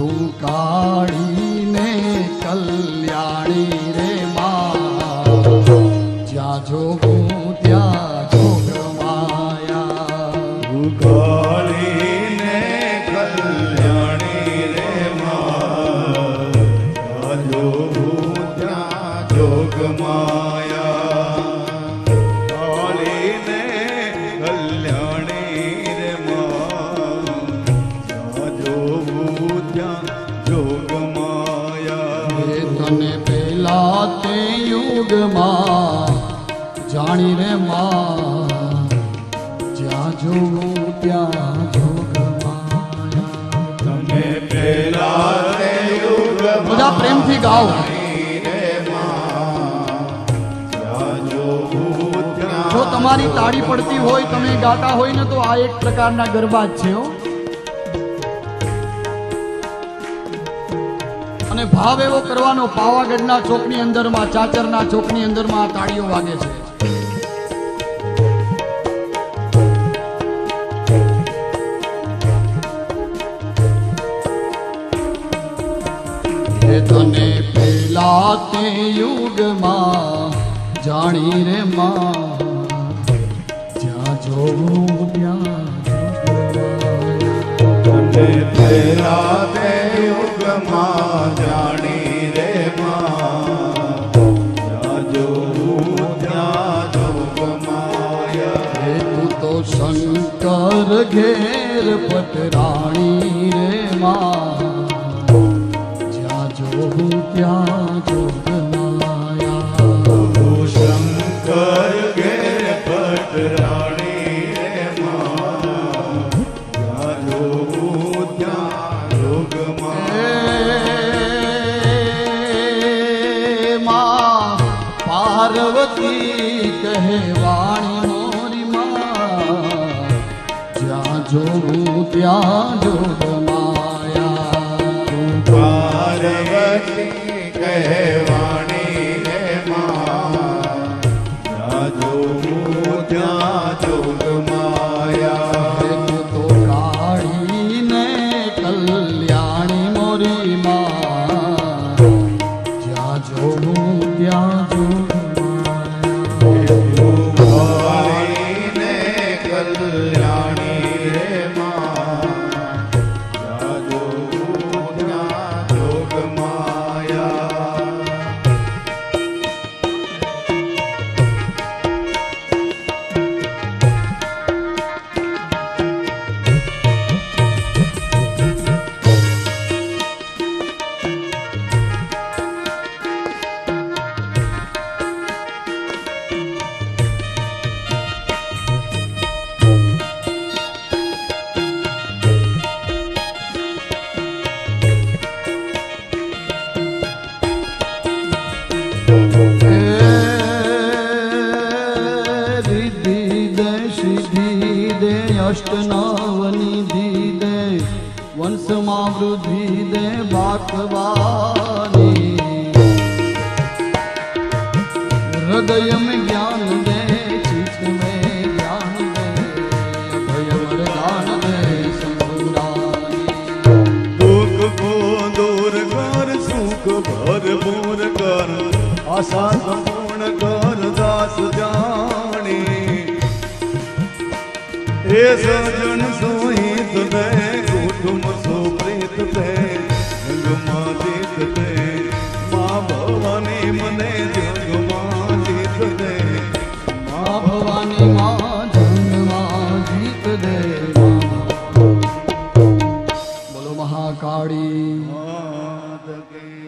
તું કાળીને કલ્યાણી રે માં. જ્યાં જોગું માયા પહેલા તને પેલા તે યુગમાં જાણી રે માં જ્યાં જોગું ત્યાં જોગ માયા તમે પેલા તે યુગમાં બધા પ્રેમથી ગાઓ. જો તમારી તાળી પડતી હોય તમે ગાતા હોય ને તો આ એક પ્રકારના ગરબા જ છે હો. અને ભાવ એવો કરવાનો, પાવાગઢના ચોકની અંદરમાં, ચાચરના ચોકની અંદરમાં તાળીઓ વાગે છે તને પેલા તે યુગમાં જાણી રે માં જ્યાં જોવું ત્યાં. પેલા ઘેર પટરાણી રે માં. જ્યાં જોવું ત્યાં જોગમાયા શંકર ઘેર પટરાણી રે માં. જ્યાં જોવું ત્યાં જોગ એ માં. પાર્વતી કહે જોવું ત્યાં જો માયા પાર્વતી કહેવાણી રે માં જોવું ત્યાં જોગ માયા તું તો કાળીને કલ્યાણી મોરી માં જ્યાં જોવું ત્યાં જોગ કલ્યાણી વંશમાં વૃદ્ધિ દે બાકવાની હૃદય મેં જ્ઞાન દે ચિત્ત મેં જ્ઞાન દે અભય વરદાન દે સંભુરાની દુઃખ કો દૂર કર સુખ આશા સંપૂર્ણ કર, દાસ જાણે. એ સદ સુપ્રીત દે